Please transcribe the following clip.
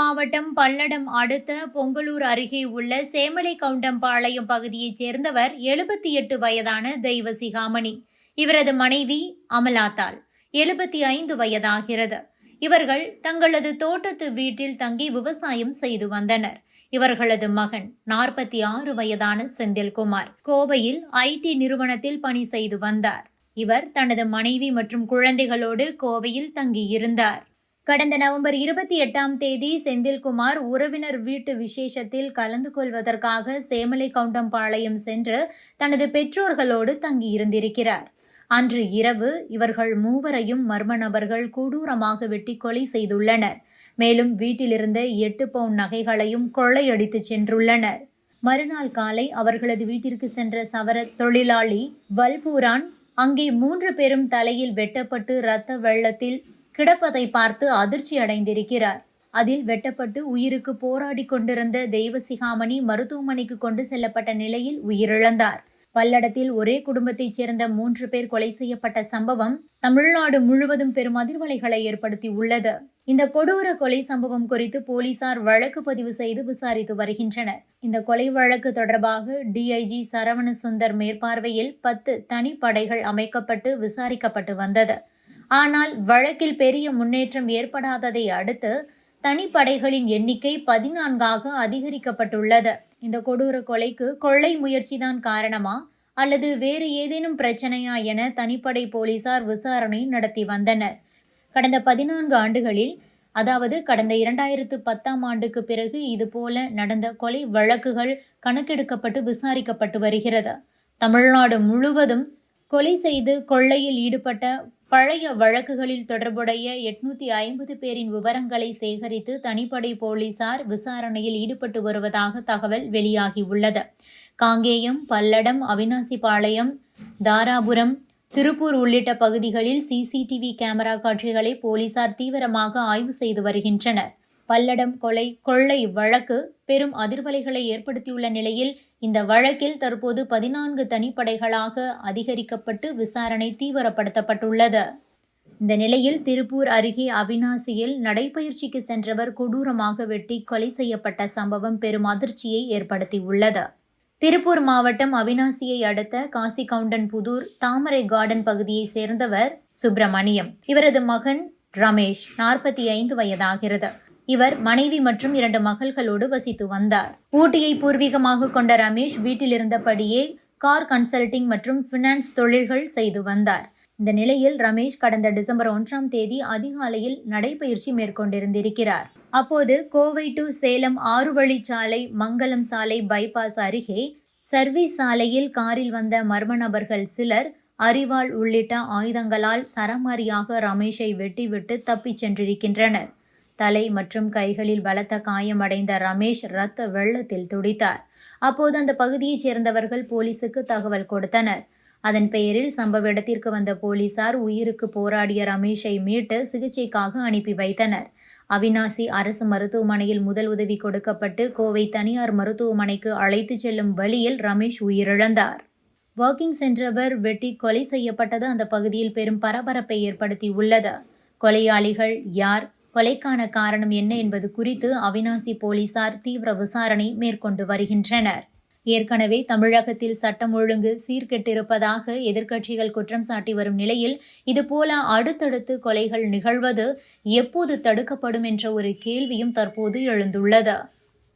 மாவட்டம் பல்லடம் அடுத்த பொங்கலூர் அருகே உள்ள சேமலை கவுண்டம்பாளையம் பகுதியைச் சேர்ந்தவர் எழுபத்தி எட்டு வயதான தெய்வசிகாமணி இவரது மனைவி அமலாத்தாள் எழுபத்தி ஐந்து வயதாகிறது. இவர்கள் தங்களது தோட்டத்து வீட்டில் தங்கி விவசாயம் செய்து வந்தனர். இவர்களது மகன் நாற்பத்தி ஆறு வயதான செந்தில்குமார் கோவையில் ஐடி நிறுவனத்தில் பணி செய்து வந்தார். இவர் தனது மனைவி மற்றும் குழந்தைகளோடு கோவையில் தங்கியிருந்தார். கடந்த நவம்பர் இருபத்தி எட்டாம் தேதி செந்தில்குமார் உறவினர் வீட்டு விசேஷத்தில் கலந்து கொள்வதற்காக சேமலை கவுண்டம்பாளையம் சென்று தனது பெற்றோர்களோடு தங்கியிருந்திருக்கிறார். அன்று இரவு இவர்கள் மூவரையும் மர்ம நபர்கள் கொடூரமாக வெட்டி கொலை செய்துள்ளனர். மேலும் வீட்டிலிருந்த எட்டு பவுன் நகைகளையும் கொள்ளையடித்து சென்றுள்ளனர். மறுநாள் காலை அவர்களது வீட்டிற்கு சென்ற சவர தொழிலாளி வல்பூரான் அங்கே மூன்று பேரும் தலையில் வெட்டப்பட்டு இரத்த வெள்ளத்தில் கிடப்பதை பார்த்து அதிர்ச்சி அடைந்திருக்கிறார். அதில் வெட்டப்பட்டு உயிருக்கு போராடி கொண்டிருந்த தெய்வசிகாமணி மருத்துவமனைக்கு கொண்டு செல்லப்பட்ட நிலையில் உயிரிழந்தார். பல்லடத்தில் ஒரே குடும்பத்தைச் சேர்ந்த மூன்று பேர் கொலை செய்யப்பட்ட சம்பவம் தமிழ்நாடு முழுவதும் பெரும் அதிர்வலைகளை ஏற்படுத்தி உள்ளது இந்த கொடூர கொலை சம்பவம் குறித்து போலீசார் வழக்கு பதிவு செய்து விசாரித்து வருகின்றனர். இந்த கொலை வழக்கு தொடர்பாக டிஐஜி சரவண சுந்தர் மேற்பார்வையில் பத்து தனிப்படைகள் அமைக்கப்பட்டு விசாரிக்கப்பட்டு வந்தது. ஆனால் வழக்கில் பெரிய முன்னேற்றம் ஏற்படாததை அடுத்து தனிப்படைகளின் எண்ணிக்கை பதினான்காக அதிகரிக்கப்பட்டுள்ளது. இந்த கொடூர கொலைக்கு கொள்ளை முயற்சிதான் காரணமா? அல்லது வேறு ஏதேனும் பிரச்சனையா என தனிப்படை போலீசார் விசாரணை நடத்தி வந்தனர். கடந்த பதினான்கு ஆண்டுகளில் அதாவது கடந்த இரண்டாயிரத்து பத்தாம் ஆண்டுக்கு பிறகு இதுபோல நடந்த கொலை வழக்குகள் கணக்கெடுக்கப்பட்டு விசாரிக்கப்பட்டு வருகிறது. தமிழ்நாடு முழுவதும் கொலை செய்து கொள்ளையில் ஈடுபட்ட பழைய வழக்குகளில் தொடர்புடைய எட்நூத்தி ஐம்பது பேரின் விவரங்களை சேகரித்து தனிப்படை போலீசார் விசாரணையில் ஈடுபட்டு வருவதாக தகவல் வெளியாகியுள்ளது. காங்கேயம் பல்லடம் அவினாசிபாளையம் தாராபுரம் திருப்பூர் உள்ளிட்ட பகுதிகளில் சிசிடிவி கேமரா காட்சிகளை போலீசார் தீவிரமாக ஆய்வு செய்து வருகின்றனர். பல்லடம் கொலை கொள்ளை வழக்கு பெரும் அதிர்வலைகளை ஏற்படுத்தியுள்ள நிலையில் இந்த வழக்கில் தற்போது பதினான்கு தனிப்படைகளாக அதிகரிக்கப்பட்டு விசாரணை தீவிரப்படுத்தப்பட்டுள்ளது. இந்த நிலையில் திருப்பூர் அருகே அவினாசியில் நடைபயிற்சிக்கு சென்றவர் கொடூரமாக வெட்டி கொலை செய்யப்பட்ட சம்பவம் பெரும் அதிர்ச்சியை ஏற்படுத்தியுள்ளது. திருப்பூர் மாவட்டம் அவினாசியை அடுத்த காசி கவுண்டன் புதூர் தாமரை கார்டன் பகுதியை சேர்ந்தவர் சுப்பிரமணியம். இவரது மகன் ரமேஷ் நாற்பத்தி ஐந்து வயதாகிறது. இவர் மனைவி மற்றும் இரண்டு மகள்களோடு வசித்து வந்தார். ஊட்டியை பூர்வீகமாக கொண்ட ரமேஷ் வீட்டில் இருந்தபடியே கார் கன்சல்டிங் மற்றும் பினான்ஸ் தொழில்கள் செய்து வந்தார். இந்த நிலையில் ரமேஷ் கடந்த டிசம்பர் ஒன்றாம் தேதி அதிகாலையில் நடைபயிற்சி மேற்கொண்டிருந்திருக்கிறார். அப்போது கோவை டு சேலம் ஆறு வழிச்சாலை மங்கலம் சாலை பைபாஸ் அருகே சர்வீஸ் சாலையில் காரில் வந்த மர்ம நபர்கள் சிலர் அரிவாள் உள்ளிட்ட ஆயுதங்களால் சரமாரியாக ரமேஷை வெட்டிவிட்டு தப்பிச் சென்றிருக்கின்றனர். தலை மற்றும் கைகளில் பலத்த காயமடைந்த ரமேஷ் ரத்த வெள்ளத்தில் துடித்தார். அப்போது அந்த பகுதியைச் சேர்ந்தவர்கள் போலீசுக்கு தகவல் கொடுத்தனர். அதன் பெயரில் சம்பவ இடத்திற்கு வந்த போலீசார் உயிருக்கு போராடிய ரமேஷை மீட்டு சிகிச்சைக்காக அனுப்பி வைத்தனர். அவினாசி அரசு மருத்துவமனையில் முதல் உதவி கொடுக்கப்பட்டு கோவை தனியார் மருத்துவமனைக்கு அழைத்துச் செல்லும் வழியில் ரமேஷ் உயிரிழந்தார். வாக்கிங் சென்றவர் வெட்டி கொலை செய்யப்பட்டது அந்த பகுதியில் பெரும் பரபரப்பை ஏற்படுத்தி உள்ளது கொலையாளிகள் யார்? கொலைக்கான காரணம் என்ன என்பது குறித்து அவினாசி போலீசார் தீவிர விசாரணை மேற்கொண்டு வருகின்றனர். ஏற்கனவே தமிழகத்தில் சட்டம் ஒழுங்கு சீர்கெட்டிருப்பதாக எதிர்க்கட்சிகள் குற்றம் சாட்டி வரும் நிலையில் இதுபோல அடுத்தடுத்து கொலைகள் நிகழ்வது எப்போது தடுக்கப்படும் என்ற ஒரு கேள்வியும் தற்போது எழுந்துள்ளது.